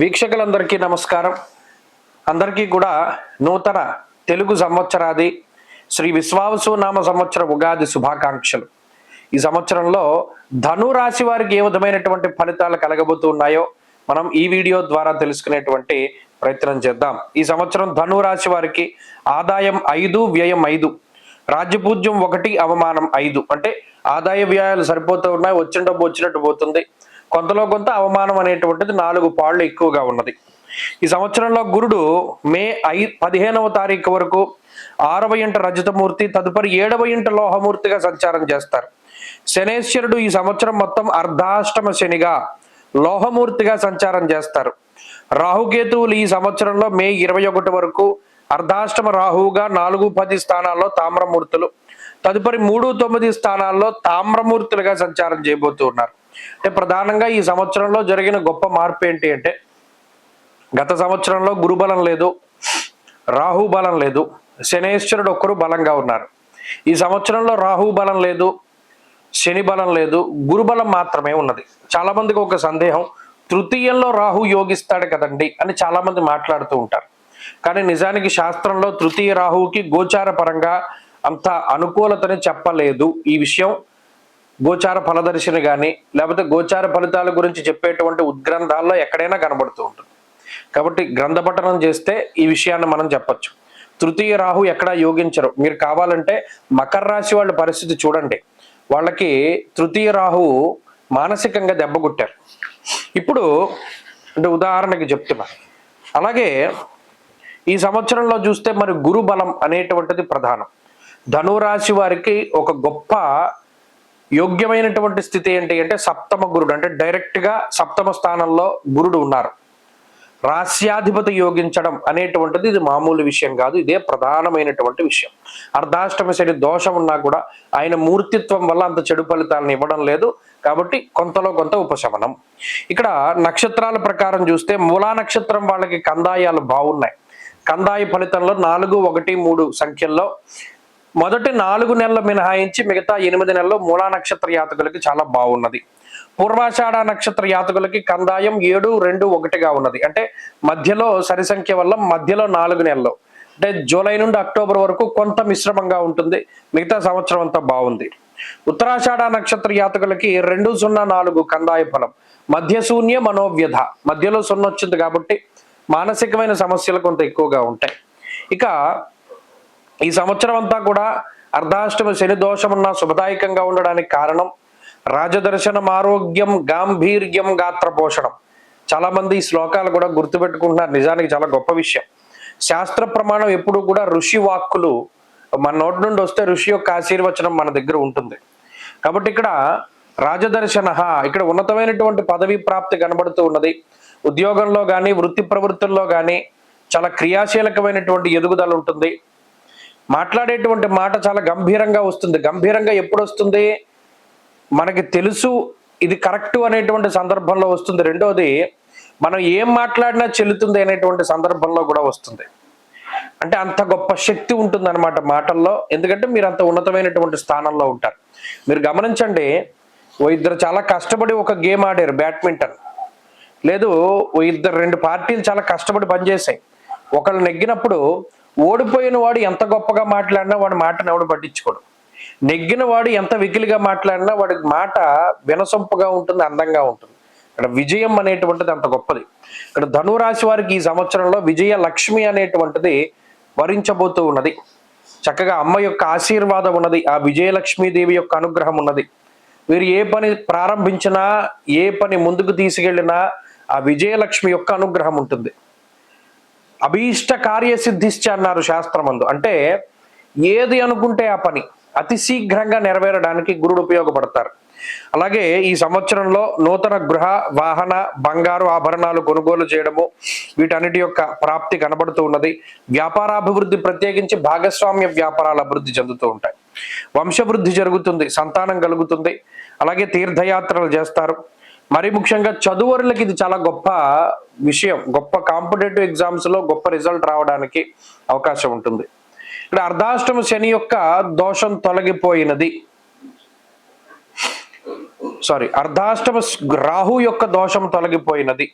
వీక్షకులందరికీ నమస్కారం. అందరికీ కూడా నూతన తెలుగు సంవత్సరాది శ్రీ విశ్వావసు నామ సంవత్సర ఉగాది శుభాకాంక్షలు. ఈ సంవత్సరంలో ధను రాశి వారికి ఏ విధమైనటువంటి ఫలితాలు కలగబోతూ ఉన్నాయో మనం ఈ వీడియో ద్వారా తెలుసుకునేటువంటి ప్రయత్నం చేద్దాం. ఈ సంవత్సరం ధను రాశి వారికి ఆదాయం ఐదు వ్యయం ఐదు. రాజ్యపూజ్యం ఒకటి అవమానం ఐదు. అంటే ఆదాయ వ్యయాలు సరిపోతూ ఉన్నాయి వచ్చిన డబ్బు వచ్చినట్టు పోతుంది. కొంతలో కొంత అవమానం అనేటువంటిది నాలుగు పాళ్ళు ఎక్కువగా ఉన్నది. ఈ సంవత్సరంలో గురుడు మే ఐ పదిహేనవ తారీఖు వరకు ఆరవ ఇంట రజతమూర్తి తదుపరి ఏడవ ఇంట లోహమూర్తిగా సంచారం చేస్తారు. శనేశ్వరుడు ఈ సంవత్సరం మొత్తం అర్ధాష్టమ శనిగా లోహమూర్తిగా సంచారం చేస్తారు. రాహుకేతువులు ఈ సంవత్సరంలో మే ఇరవై ఒకటి వరకు అర్ధాష్టమ రాహువుగా నాలుగు పది స్థానాల్లో తామ్రమూర్తులు తదుపరి మూడు తొమ్మిది స్థానాల్లో తామ్రమూర్తులుగా సంచారం చేయబోతూ ఉన్నారు. అంటే ప్రధానంగా ఈ సంవత్సరంలో జరిగిన గొప్ప మార్పు ఏంటి అంటే గత సంవత్సరంలో గురుబలం లేదు రాహు బలం లేదు శనేశ్వరుడు ఒక్కరు బలంగా ఉన్నారు. ఈ సంవత్సరంలో రాహు బలం లేదు శని బలం లేదు గురుబలం మాత్రమే ఉన్నది. చాలామందికి ఒక సందేహం తృతీయంలో రాహు యోగిస్తాడు కదండి అని చాలామంది మాట్లాడుతూ ఉంటారు. కానీ నిజానికి శాస్త్రంలో తృతీయ రాహువుకి గోచార పరంగా అంత అనుకూలతని చెప్పలేదు ఈ విషయం. గోచార ఫలదర్శిని కానీ లేకపోతే గోచార ఫలితాల గురించి చెప్పేటువంటి ఉద్గ్రంథాల్లో ఎక్కడైనా కనబడుతూ ఉంటుంది. కాబట్టి గ్రంథ పఠనం చేస్తే ఈ విషయాన్ని మనం చెప్పొచ్చు. తృతీయ రాహు ఎక్కడా యోగించరు. మీరు కావాలంటే మకర రాశి వాళ్ళ పరిస్థితి చూడండి. వాళ్ళకి తృతీయ రాహు మానసికంగా దెబ్బకొట్టారు ఇప్పుడు అంటే ఉదాహరణకి చెప్తున్నా. అలాగే ఈ సంవత్సరంలో చూస్తే మరి గురు బలం అనేటువంటిది ప్రధానం. ధనురాశి వారికి ఒక గొప్ప యోగ్యమైనటువంటి స్థితి ఏంటి అంటే సప్తమ గురుడు అంటే డైరెక్ట్గా సప్తమ స్థానంలో గురుడు ఉన్నారు. రాస్యాధిపతి యోగించడం అనేటువంటిది ఇది మామూలు విషయం కాదు ఇదే ప్రధానమైనటువంటి విషయం. అర్ధాష్టమ శని దోషం ఉన్నా కూడా ఆయన మూర్తిత్వం వల్ల అంత చెడు ఫలితాలను ఇవ్వడం లేదు కాబట్టి కొంతలో కొంత ఉపశమనం. ఇక్కడ నక్షత్రాల ప్రకారం చూస్తే మూలా నక్షత్రం వాళ్ళకి కందాయాలు బాగున్నాయి కందాయ ఫలితంలో నాలుగు ఒకటి మూడు సంఖ్యల్లో మొదటి నాలుగు నెలలు మినహాయించి మిగతా ఎనిమిది నెలల్లో మూలా నక్షత్ర యాతకులకి చాలా బాగున్నది. పూర్వాషాఢ నక్షత్ర యాతకులకి కందాయం ఏడు రెండు ఒకటిగా ఉన్నది. అంటే మధ్యలో సరి సంఖ్య వల్ల మధ్యలో నాలుగు నెలలు. అంటే జూలై నుండి అక్టోబర్ వరకు కొంత మిశ్రమంగా ఉంటుంది. మిగతా సంవత్సరం అంతా బాగుంది. ఉత్తరాషాఢ నక్షత్ర యాతకులకి రెండు సున్నా నాలుగు కందాయ ఫలం. మధ్య శూన్య మనోవ్యధ. మధ్యలో సున్న వచ్చింది కాబట్టి మానసికమైన సమస్యలు కొంత ఎక్కువగా ఉంటాయి. ఇక ఈ సంవత్సరం అంతా కూడా అర్ధాష్టమ శని దోషం ఉన్న శుభదాయకంగా ఉండడానికి కారణం రాజదర్శనం ఆరోగ్యం గాంభీర్యం గాత్ర పోషణం చాలా మంది ఈ శ్లోకాలు కూడా గుర్తుపెట్టుకుంటున్నారు. నిజానికి చాలా గొప్ప విషయం. శాస్త్ర ప్రమాణం ఎప్పుడు కూడా ఋషి వాక్కులు మన నోటి నుండి వస్తే ఋషి యొక్క ఆశీర్వచనం మన దగ్గర ఉంటుంది. కాబట్టి ఇక్కడ రాజదర్శన ఇక్కడ ఉన్నతమైనటువంటి పదవి ప్రాప్తి కనబడుతూ ఉన్నది. ఉద్యోగంలో కానీ వృత్తి ప్రవృత్తుల్లో కానీ చాలా క్రియాశీలకమైనటువంటి ఎదుగుదల ఉంటుంది. మాట్లాడేటువంటి మాట చాలా గంభీరంగా వస్తుంది. గంభీరంగా ఎప్పుడు వస్తుంది మనకి తెలుసు ఇది కరెక్ట్ అనేటువంటి సందర్భంలో వస్తుంది. రెండోది మనం ఏం మాట్లాడినా చెల్లుతుంది అనేటువంటి సందర్భంలో కూడా వస్తుంది. అంటే అంత గొప్ప శక్తి ఉంటుంది అనమాట మాటల్లో. ఎందుకంటే మీరు అంత ఉన్నతమైనటువంటి స్థానంలో ఉంటారు. మీరు గమనించండి ఓ ఇద్దరు చాలా కష్టపడి ఒక గేమ్ ఆడారు బ్యాడ్మింటన్. లేదు ఓ ఇద్దరు రెండు పార్టీలు చాలా కష్టపడి పనిచేసాయి ఒకళ్ళు నెగ్గినప్పుడు ఓడిపోయిన వాడు ఎంత గొప్పగా మాట్లాడినా వాడి మాటను ఎవడు పట్టించుకోడు. నెగ్గిన వాడు ఎంత వికిలిగా మాట్లాడినా వాడి మాట వినసొంపుగా ఉంటుంది అందంగా ఉంటుంది. ఇక్కడ విజయం అనేటువంటిది అంత గొప్పది. ఇక్కడ ధనురాశి వారికి ఈ సంవత్సరంలో విజయ లక్ష్మి అనేటువంటిది వరించబోతూ ఉన్నది. చక్కగా అమ్మ యొక్క ఆశీర్వాదం ఉన్నది ఆ విజయలక్ష్మీదేవి యొక్క అనుగ్రహం ఉన్నది. వీరు ఏ పని ప్రారంభించినా ఏ పని ముందుకు తీసుకెళ్ళినా ఆ విజయలక్ష్మి యొక్క అనుగ్రహం ఉంటుంది. అభీష్ట కార్యసిద్ధిశ్చ అన్నారు శాస్త్రమందు. అంటే ఏది అనుకుంటే ఆ పని అతి శీఘ్రంగా నెరవేరడానికి గురుడు ఉపయోగపడతారు. అలాగే ఈ సంవత్సరంలో నూతన గృహ వాహన బంగారు ఆభరణాలు కొనుగోలు చేయడము వీటన్నిటి యొక్క ప్రాప్తి కనబడుతూ ఉన్నది. వ్యాపారాభివృద్ధి ప్రత్యేకించి భాగస్వామ్య వ్యాపారాలు అభివృద్ధి చెందుతూ ఉంటాయి. వంశవృద్ధి జరుగుతుంది సంతానం కలుగుతుంది. అలాగే తీర్థయాత్రలు చేస్తారు. మరి ముఖ్యంగా చదువరులకి ఇది చాలా గొప్ప విషయం. గొప్ప కాంపిటేటివ్ ఎగ్జామ్స్లో గొప్ప రిజల్ట్ రావడానికి అవకాశం ఉంటుంది. ఇక్కడ అర్ధాష్టమ శని యొక్క దోషం తొలగిపోయినది. సారీ అర్ధాష్టమ రాహు యొక్క దోషం తొలగిపోయినది.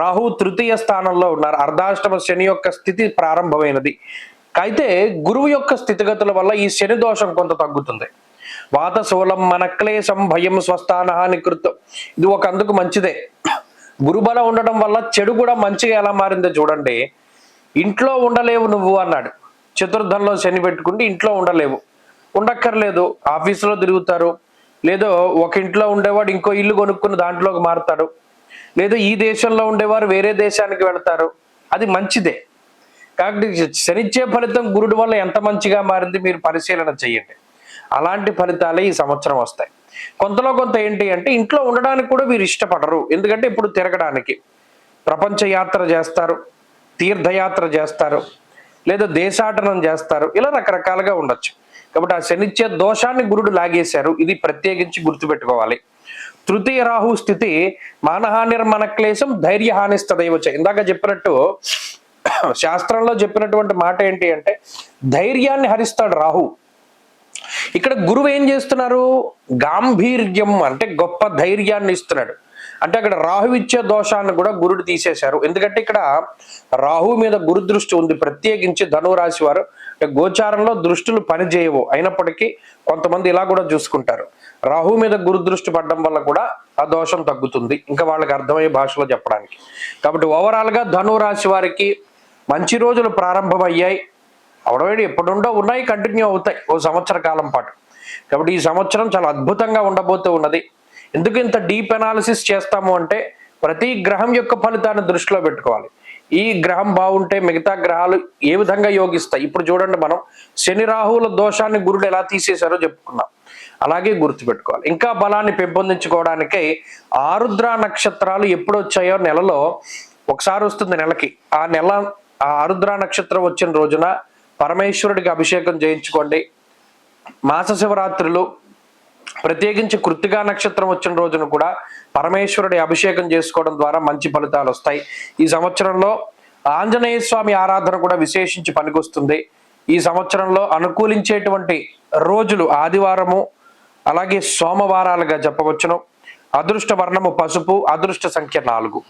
రాహు తృతీయ స్థానంలో ఉన్నారు. అర్ధాష్టమ శని యొక్క స్థితి ప్రారంభమైనది. అయితే గురువు యొక్క స్థితిగతుల వల్ల ఈ శని దోషం కొంత తగ్గుతుంది. వాత మన మనక్లేశం భయం స్వస్థానహాని కృతం. ఇది ఒక అందుకు మంచిదే. గురుబలం ఉండడం వల్ల చెడు కూడా మంచిగా ఎలా మారిందో చూడండి. ఇంట్లో ఉండలేవు నువ్వు అన్నాడు. చతుర్థంలో శని పెట్టుకుంటే ఇంట్లో ఉండలేవు. ఉండక్కర్లేదు. ఆఫీసులో తిరుగుతారు. లేదో ఒక ఇంట్లో ఉండేవాడు ఇంకో ఇల్లు కొనుక్కుని దాంట్లోకి మారుతాడు. లేదు ఈ దేశంలో ఉండేవారు వేరే దేశానికి వెళతారు. అది మంచిదే. కాబట్టి శనిచ్చే ఫలితం గురుడు వల్ల ఎంత మంచిగా మారింది మీరు పరిశీలన చేయండి. అలాంటి ఫలితాలే ఈ సంవత్సరం వస్తాయి. కొంతలో కొంత ఏంటి అంటే ఇంట్లో ఉండడానికి కూడా వీరు ఇష్టపడరు. ఎందుకంటే ఇప్పుడు తిరగడానికి. ప్రపంచ యాత్ర చేస్తారు తీర్థయాత్ర చేస్తారు లేదా దేశాటనం చేస్తారు. ఇలా రకరకాలుగా ఉండొచ్చు. కాబట్టి ఆ శనిచ్చే దోషాన్ని గురుడు లాగేశారు. ఇది ప్రత్యేకించి గుర్తుపెట్టుకోవాలి. తృతీయ రాహు స్థితి మానహానిర్మన క్లేశం ధైర్యహానిస్తదైవచ ఇందాక చెప్పినట్టు శాస్త్రంలో చెప్పినటువంటి మాట ఏంటి అంటే ధైర్యాన్ని హరిస్తాడు రాహు. ఇక్కడ గురువు ఏం చేస్తున్నారు? గాంభీర్యం అంటే గొప్ప ధైర్యాన్ని ఇస్తున్నాడు. అంటే అక్కడ రాహువిచ్చే దోషాన్ని కూడా గురుడు తీసేశారు. ఎందుకంటే ఇక్కడ రాహు మీద గురు దృష్టి ఉంది. ప్రత్యేకించి ధనురాశి వారు. గోచారంలో దృష్టులు పనిచేయవు. అయినప్పటికీ కొంతమంది ఇలా కూడా చూసుకుంటారు. రాహు మీద గురు దృష్టి పడడం వల్ల కూడా ఆ దోషం తగ్గుతుంది. ఇంకా వాళ్ళకి అర్థమయ్యే భాషలో చెప్పడానికి. కాబట్టి ఓవరాల్గా ధనురాశి వారికి మంచి రోజులు ప్రారంభమయ్యాయి. అవడమేంటి? ఎప్పుడుండో ఉన్నాయి కంటిన్యూ అవుతాయి. ఓ సంవత్సర కాలం పాటు. కాబట్టి ఈ సంవత్సరం చాలా అద్భుతంగా ఉండబోతూ ఉన్నది. ఎందుకు ఇంత డీప్ అనాలిసిస్ చేస్తాము అంటే ప్రతి గ్రహం యొక్క ఫలితాన్ని దృష్టిలో పెట్టుకోవాలి. ఈ గ్రహం బాగుంటే మిగతా గ్రహాలు ఏ విధంగా యోగిస్తాయి? ఇప్పుడు చూడండి మనం శని రాహువుల దోషాన్ని గురుడు ఎలా తీసేశారో చెప్పుకున్నాం అలాగే గుర్తుపెట్టుకోవాలి. ఇంకా బలాన్ని పెంపొందించుకోవడానికై ఆరుద్ర నక్షత్రాలు ఎప్పుడు వచ్చాయో నెలలో ఒకసారి వస్తుంది నెలకి. ఆ నెల ఆ ఆరుద్ర నక్షత్రం వచ్చిన రోజున పరమేశ్వరుడికి అభిషేకం చేయించుకోండి. మాస శివరాత్రులు ప్రత్యేకించి కృత్తిగా నక్షత్రం వచ్చిన రోజున కూడా పరమేశ్వరుడి అభిషేకం చేసుకోవడం ద్వారా మంచి ఫలితాలు వస్తాయి. ఈ సంవత్సరంలో ఆంజనేయ స్వామి ఆరాధన కూడా విశేషించి పనికొస్తుంది. ఈ సంవత్సరంలో అనుకూలించేటువంటి రోజులు ఆదివారము అలాగే సోమవారాలుగా చెప్పవచ్చును. అదృష్ట వర్ణము పసుపు అదృష్ట సంఖ్య నాలుగు.